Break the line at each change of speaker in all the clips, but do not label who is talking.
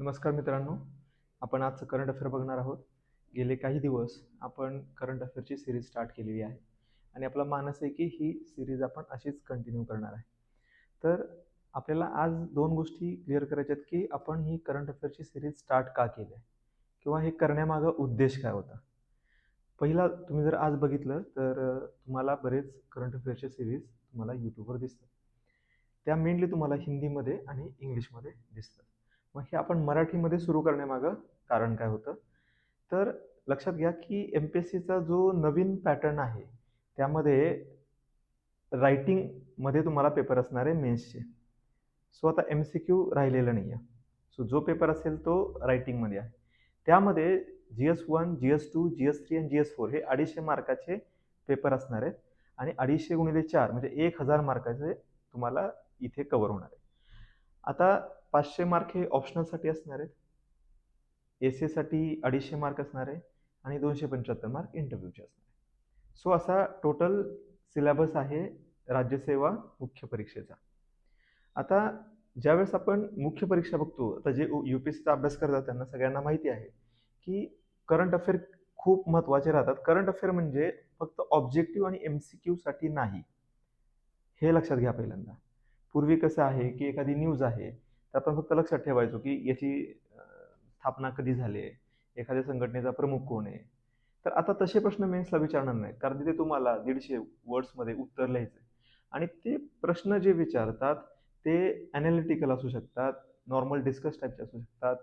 नमस्कार मित्रांनो आपण आजचं करंट अफेअर बघणार आहोत. गेले काही दिवस आपण करंट अफेअरची सिरीज स्टार्ट केलेली आहे आणि आपला मानस आहे की ही सिरीज आपण अशीच कंटिन्यू करणार आहे. तर आपल्याला आज दोन गोष्टी क्लिअर करायच्या आहेत की आपण ही करंट अफेअरची सिरीज स्टार्ट का केली आहे? किंवा हे करण्यामागं उद्देश काय होता? पहिला तुम्ही जर आज बघितलं तर तुम्हाला बरेच करंट अफेअरचे सिरीज तुम्हाला यूट्यूबवर दिसतात. त्या मेनली तुम्हाला हिंदीमध्ये आणि इंग्लिशमध्ये दिसतात. मग हे आपण मराठीमध्ये सुरू करण्यामागं कारण काय होतं? तर लक्षात घ्या की एम पी एस सीचा जो नवीन पॅटर्न आहे त्यामध्ये रायटिंगमध्ये तुम्हाला पेपर असणार आहे मेन्सचे सो आता एम सी क्यू राहिलेला नाही आहे सो जो पेपर असेल तो रायटिंगमध्ये आहे. त्यामध्ये G S one G S two G S three आणि जी एस फोर हे अडीचशे मार्काचे पेपर असणार आहेत. आणि अडीचशे गुणिले चार म्हणजे एक हजार मार्काचे तुम्हाला इथे कवर होणार आहे. आता पाचशे मार्क हे ऑप्शनलसाठी असणार आहेत. एस एसाठी अडीचशे मार्क असणार आहे आणि दोनशे पंच्याहत्तर मार्क इंटरव्ह्यूचे असणार आहे सो असा टोटल सिलेबस आहे राज्यसेवा मुख्य परीक्षेचा. आता ज्यावेळेस आपण मुख्य परीक्षा बघतो आता जे यू पी एस सीचा अभ्यास करतात त्यांना सगळ्यांना माहिती आहे की करंट अफेअर खूप महत्त्वाचे राहतात. करंट अफेअर म्हणजे फक्त ऑब्जेक्टिव्ह आणि एम सी क्यूसाठी नाही. हे लक्षात घ्या पहिल्यांदा. पूर्वी कसं आहे की एखादी न्यूज आहे तर आपण फक्त लक्षात ठेवायचो की याची स्थापना कधी झाली आहे? एखाद्या संघटनेचा प्रमुख कोण आहे? तर आता तसे प्रश्न मेन्सला विचारणार नाहीत कारण तिथे तुम्हाला दीडशे वर्ड्समध्ये उत्तर लिहायचं आहे. आणि ते प्रश्न जे विचारतात ते ॲनालिटिकल असू शकतात नॉर्मल डिस्कस टाईपचे असू शकतात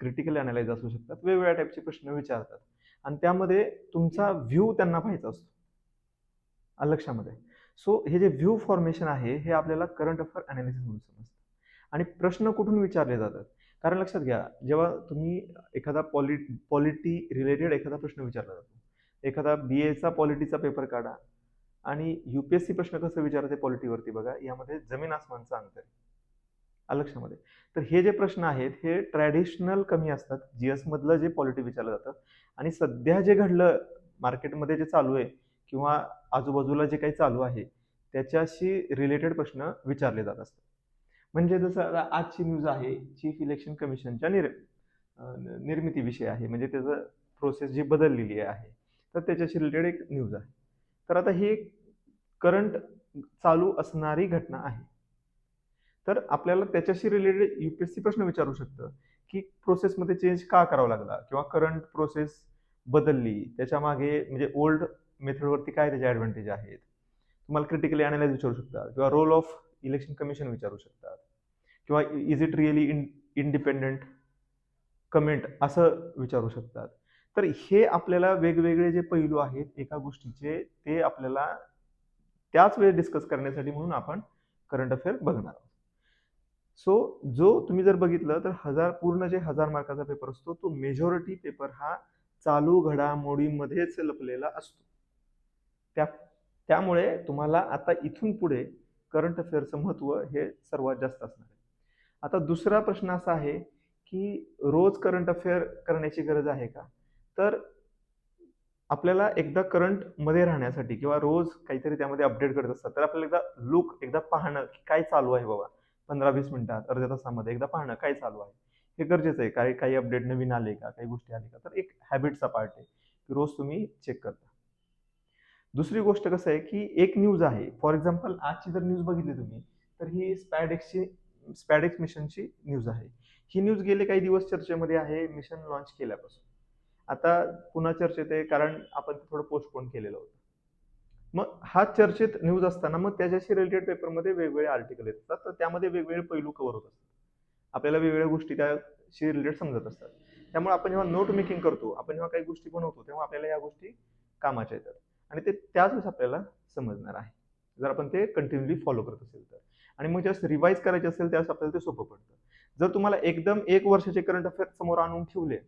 क्रिटिकल अनालाइज असू शकतात वेगवेगळ्या टाईपचे प्रश्न विचारतात. आणि त्यामध्ये तुमचा व्ह्यू त्यांना पाहायचा असतो. लक्षामध्ये? सो हे जे व्ह्यू फॉर्मेशन आहे हे आपल्याला करंट अफेअर अनालिसिस म्हणून समजतं. आणि प्रश्न कुठून विचारले जातात? कारण लक्षात घ्या जेव्हा तुम्ही एखादा पॉलि पॉलिटी रिलेटेड एखादा प्रश्न विचारला जातो एखादा बी एचा पॉलिटीचा पेपर काढा आणि यू पी एस सी प्रश्न कसं विचारते पॉलिटीवरती बघा यामध्ये जमीन आसमानचं अंतर आहे आलं लक्षामध्ये तर हे जे प्रश्न आहेत हे ट्रॅडिशनल कमी असतात जी एसमधलं जे पॉलिटी विचारलं जातं आणि सध्या जे घडलं मार्केटमध्ये जे चालू आहे किंवा आजूबाजूला जे काही चालू आहे त्याच्याशी रिलेटेड प्रश्न विचारले जात असतात. म्हणजे जसं आता आजची न्यूज आहे चीफ इलेक्शन कमिशनच्या निर निर्मितीविषयी आहे. म्हणजे त्याचं प्रोसेस जी बदललेली आहे तर त्याच्याशी रिलेटेड एक न्यूज आहे. तर आता ही एक करंट चालू असणारी घटना आहे. तर आपल्याला त्याच्याशी related U P S C प्रश्न विचारू शकतं की प्रोसेसमध्ये चेंज का करावा लागला? किंवा करंट प्रोसेस बदलली त्याच्यामागे म्हणजे ओल्ड मेथडवरती काय त्याचे ॲडव्हान्टेज आहेत? तुम्हाला क्रिटिकली अनालाइज विचारू शकतात किंवा रोल ऑफ इलेक्शन कमिशन विचारू शकतात. किंवा is it really in independent comment असं विचारू शकतात. तर हे आपल्याला वेगवेगळे जे पैलू आहेत एका गोष्टीचे ते आपल्याला त्याच वेळेस डिस्कस करण्यासाठी म्हणून आपण करंट अफेअर बघणार आहोत. सो जो तुम्ही जर बघितलं तर हजार पूर्ण जे हजार मार्काचा पेपर असतो तो मेजॉरिटी पेपर हा चालू घडामोडीमध्येच लपलेला असतो. त्या त्यामुळे तुम्हाला आता इथून पुढे करंट अफेअरचं महत्त्व हे सर्वात जास्त असणार आहे. आता दुसरा प्रश्न असा आहे की रोज करंट अफेअर करण्याची गरज आहे का? तर आपल्याला एकदा करंटमध्ये राहण्यासाठी किंवा रोज काहीतरी त्यामध्ये अपडेट करत असतात तर आपल्याला एकदा लुक एकदा पाहणं की काय चालू आहे बाबा? पंधरा वीस मिनिटात अर्ध्या तासामध्ये एकदा पाहणं काय चालू आहे? हे गरजेचं आहे. काही काही अपडेट नवीन आले का? काही गोष्टी आले का? तर एक हॅबिटचा पार्ट आहे की रोज तुम्ही चेक करता. दुसरी गोष्ट कसं आहे की एक न्यूज आहे. फॉर एक्झाम्पल आजची जर न्यूज बघितली तुम्ही तर ही स्पॅडेक्सची स्पॅडेक्स मिशनची न्यूज आहे. ही न्यूज गेले काही दिवस चर्चेमध्ये आहे मिशन लॉन्च केल्यापासून. आता पुन्हा चर्चेत आहे कारण आपण थोडं पोस्टपोन केलेलं होतं. मग हा चर्चेत न्यूज असताना मग त्याच्याशी रिलेटेड पेपरमध्ये वेगवेगळे आर्टिकल येत असतात. तर त्यामध्ये वेगवेगळे पैलू कव्हर होत असतात. आपल्याला वेगवेगळ्या गोष्टी त्याशी रिलेटेड समजत असतात. त्यामुळे आपण जेव्हा नोट मेकिंग करतो आपण जेव्हा काही गोष्टी बनवतो तेव्हा आपल्याला या गोष्टी कामाच्या येतात. आणि ते त्याच वेळेस आपल्याला समजणार आहे. जर आपण ते कंटिन्युअली फॉलो करत असेल तर. आणि मग जास्त रिवाईज करायचे असेल त्यावेळेस आपल्याला ते सोपं पडतं. जर तुम्हाला एकदम एक वर्षाचे करंट अफेअर समोर आणून ठेवले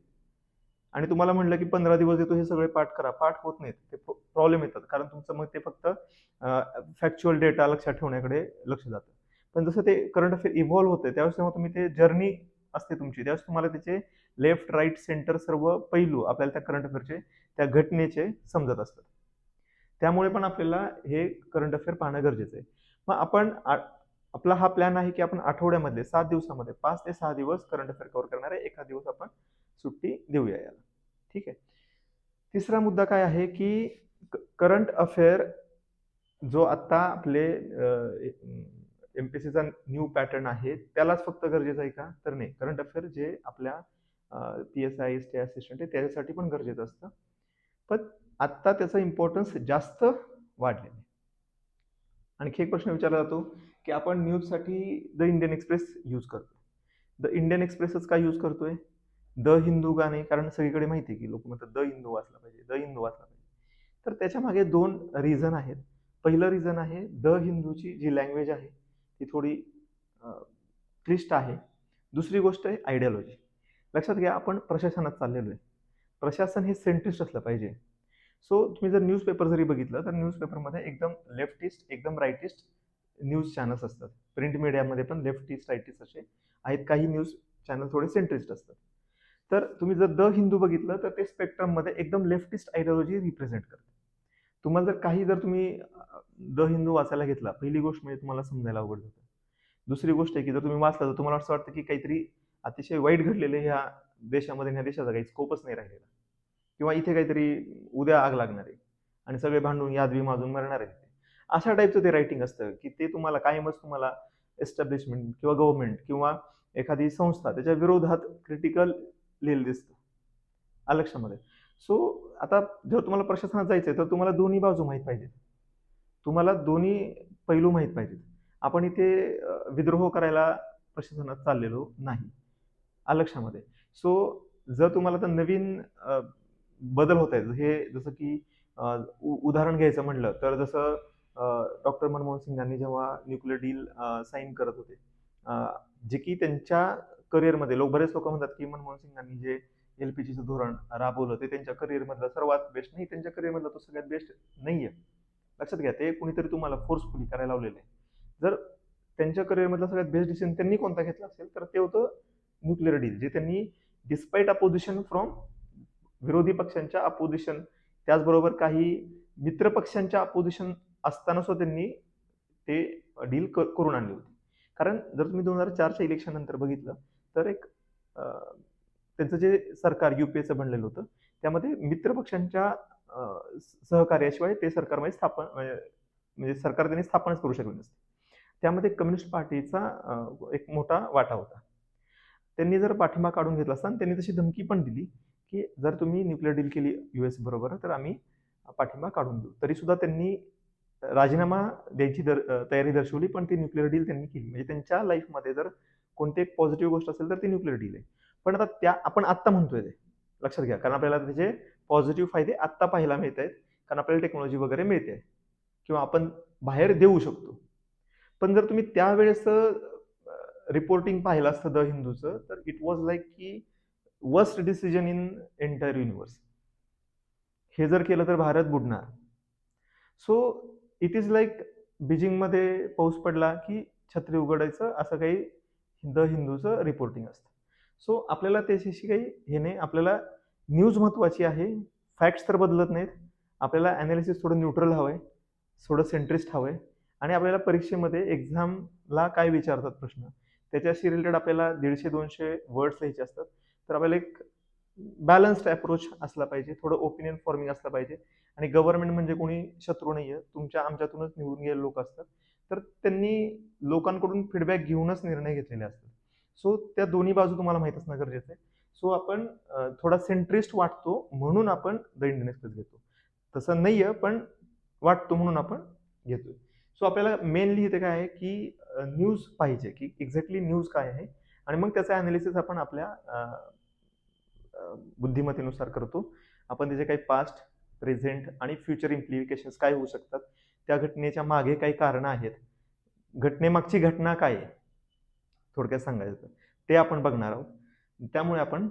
आणि तुम्हाला म्हणलं की पंधरा दिवस देतो हे सगळे पाठ करा. पाठ होत नाहीत. ते प्रॉब्लेम येतात. कारण तुमचं मग ते फक्त फॅक्च्युअल डेटा लक्षात ठेवण्याकडे लक्ष जातं. पण जसं ते करंट अफेअर इव्हॉल्व्ह होते त्यावेळेस तेव्हा तुम्ही ते जर्नी असते तुमची. त्यावेळेस तुम्हाला त्याचे लेफ्ट राईट सेंटर सर्व पैलू आपल्याला त्या करंट अफेअरचे त्या घटनेचे समजत असतात. त्यामुळे पण आपल्याला हे करंट अफेअर पाहणं गरजेचं आहे. मग आपण आ- आपला हा प्लॅन आहे की आपण आठवड्यामध्ये सात दिवसामध्ये पाच ते सहा दिवस करंट अफेअर कव्हर करणार आहे एका दिवस आपण सुट्टी देऊया याला. ठीक आहे? तिसरा मुद्दा काय आहे की करंट अफेअर जो आत्ता आपले एम पी सीचा न्यू पॅटर्न आहे त्यालाच फक्त गरजेचं आहे का? तर नाही. करंट अफेअर जे आपल्या P S I S T assistant आहे त्याच्यासाठी पण गरजेचं असतं. पण आत्ता त्याचा इम्पॉर्टन्स जास्त वाढलेलं आहे. आणखी एक प्रश्न विचारला जातो की आपण न्यूजसाठी द इंडियन एक्सप्रेस यूज करतो द इंडियन एक्सप्रेसच का यूज करतोय? द हिंदू गाणे कारण सगळीकडे माहिती आहे की लोक म्हणतात द हिंदू वाचला पाहिजे द हिंदू वाचला पाहिजे. तर त्याच्यामागे दोन रिझन आहेत. पहिलं रिझन आहे द हिंदूची जी लँग्वेज आहे ती थोडी क्लिष्ट आहे. दुसरी गोष्ट आहे आयडियॉलॉजी लक्षात घ्या आपण प्रशासनात चाललेलो आहे. प्रशासन हे सेंट्रिस्ट असलं पाहिजे. सो तुम्ही जर न्यूजपेपर जरी बघितलं तर न्यूजपेपरमध्ये एकदम लेफ्टिस्ट एकदम राईटिस्ट न्यूज चॅनल्स असतात. प्रिंट मीडियामध्ये पण लेफ्टिस्ट राईटिस्ट असे आहेत. काही न्यूज चॅनल थोडे सेंट्रिस्ट असतात. तर तुम्ही जर द हिंदू बघितलं तर ते स्पेक्ट्रममध्ये एकदम लेफ्टिस्ट आयडिओलॉजी रिप्रेझेंट करते तुम्हाला जर काही जर तुम्ही द हिंदू वाचायला घेतला पहिली गोष्ट म्हणजे तुम्हाला समजायला अवघड जातं. दुसरी गोष्ट आहे की जर तुम्ही वाचला तर तुम्हाला असं वाटतं की काहीतरी अतिशय वाईट घडलेलं ह्या देशामध्ये ह्या देशाचा काही स्कोपच नाही राहिलेला. किंवा इथे काहीतरी उद्या आग लागणार आहे. आणि सगळे भांडून यादवी माजून मरणार आहेत. अशा टाईपचं ते रायटिंग असतं की ते तुम्हाला कायमच तुम्हाला एस्टॅब्लिशमेंट किंवा गव्हर्नमेंट किंवा एखादी संस्था त्याच्या विरोधात क्रिटिकल लिहिलं दिसतं. आलक्षामध्ये सो आता जर तुम्हाला प्रशासनात जायचं आहे तर तुम्हाला दोन्ही बाजू माहीत पाहिजेत. तुम्हाला दोन्ही पैलू माहीत पाहिजेत. आपण इथे विद्रोह करायला प्रशासनात चाललेलो नाही. आलक्षामध्ये सो जर तुम्हाला तर नवीन बदल होत आहेत. हे जसं की उदाहरण घ्यायचं म्हणलं तर जसं डॉक्टर मनमोहन सिंगांनी जेव्हा न्यूक्लिअर डील साईन करत होते जे की त्यांच्या करिअरमध्ये लोक बरेच लोक म्हणतात की मनमोहन सिंगांनी जे एल पी जीचं धोरण राबवलं ते त्यांच्या करिअरमधलं सर्वात बेस्ट नाही त्यांच्या करिअरमधला तो सगळ्यात बेस्ट नाही आहे लक्षात घ्या ते कुणीतरी तुम्हाला फोर्सफुली करायला लावलेलं आहे. जर त्यांच्या करिअरमधला सगळ्यात बेस्ट डिसिजन त्यांनी कोणता घेतला असेल तर ते होतं न्यूक्लिअर डील जे त्यांनी डिस्पाईट अपोजिशन फ्रॉम विरोधी पक्षांच्या अपोजिशन त्याचबरोबर काही मित्र पक्षांच्या अपोजिशन असताना सुद्धा त्यांनी ते डील करून आणली होती. कारण जर तुम्ही दोन हजार चारच्या इलेक्शन नंतर बघितलं तर एक त्यांचं जे सरकार युपीएचं बनलेलं होतं त्यामध्ये मित्रपक्षांच्या सहकार्याशिवाय ते सरकारमध्ये स्थापन म्हणजे, म्हणजे सरकार त्यांनी स्थापनच करू शकले नसते. त्यामध्ये कम्युनिस्ट पार्टीचा एक मोठा वाटा होता. त्यांनी जर पाठिंबा काढून घेतला असता त्यांनी तशी धमकी पण दिली की जर तुम्ही न्यूक्लिअर डील केली युएस बरोबर तर आम्ही पाठिंबा काढून देऊ. तरी सुद्धा त्यांनी राजीनामा द्यायची दर तयारी दर्शवली पण ती न्यूक्लिअर डील त्यांनी केली. म्हणजे त्यांच्या लाईफमध्ये जर कोणती एक पॉझिटिव्ह गोष्ट असेल तर ती न्यूक्लिअर डील आहे. पण आता त्या आपण आत्ता म्हणतोय ते. लक्षात घ्या कारण आपल्याला त्याचे पॉझिटिव्ह फायदे आत्ता पाहायला मिळत आहेत कारण आपल्याला टेक्नॉलॉजी वगैरे मिळते. किंवा आपण बाहेर देऊ शकतो. पण जर तुम्ही त्यावेळेस रिपोर्टिंग पाहिलं असतं द हिंदूचं तर इट वॉज लाईक की worst decision in entire universe हे जर केलं तर भारत बुडणार. सो इट इज लाईक बीजिंगमध्ये पाऊस पडला की छत्री उघडायचं असं काही द हिंदूचं रिपोर्टिंग असतं. सो आपल्याला त्याच्याशी काही हे नाही आपल्याला न्यूज महत्त्वाची आहे. फॅक्ट्स तर बदलत नाहीत. आपल्याला ॲनालिसिस थोडं न्यूट्रल हवं आहे थोडं सेंट्रिस्ट हवं आहे आणि आपल्याला परीक्षेमध्ये एक्झामला काय विचारतात प्रश्न? त्याच्याशी रिलेटेड आपल्याला दीडशे दोनशे वर्ड्स लिहायचे असतात. तर आपल्याला एक बॅलन्स्ड अप्रोच असला पाहिजे. थोडं ओपिनियन फॉर्मिंग असलं पाहिजे. आणि गव्हर्नमेंट म्हणजे कोणी शत्रू नाही आहे तुमच्या आमच्यातूनच निवडून गेले लोक असतात. तर त्यांनी लोकांकडून फीडबॅक घेऊनच निर्णय घेतलेले असतात. सो त्या दोन्ही बाजू तुम्हाला माहीत असणं गरजेचं आहे. सो आपण थोडा सेंट्रिस्ट वाटतो म्हणून आपण द इंडियन एक्सप्रेस घेतो. तसं नाही आहे पण वाटतो म्हणून आपण घेतोय. सो आपल्याला मेनली इथे काय आहे की न्यूज पाहिजे की एक्झॅक्टली न्यूज काय आहे. आणि मग त्याचा अनालिसिस आपण आपल्या बुद्धिमत्तेनुसार करतो. आपण त्याचे काही पास्ट प्रेझेंट आणि फ्युचर इम्प्लिकेशन्स काय होऊ शकतात? त्या घटनेच्या मागे काही कारणं आहेत. घटनेमागची घटना काय आहे? थोडक्यात सांगायचं ते आपण बघणार आहोत. त्यामुळे आपण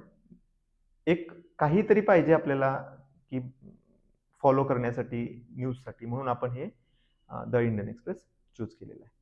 एक काहीतरी पाहिजे आपल्याला की फॉलो करण्यासाठी न्यूजसाठी म्हणून आपण हे द इंडियन एक्सप्रेस चूज केलेलं आहे.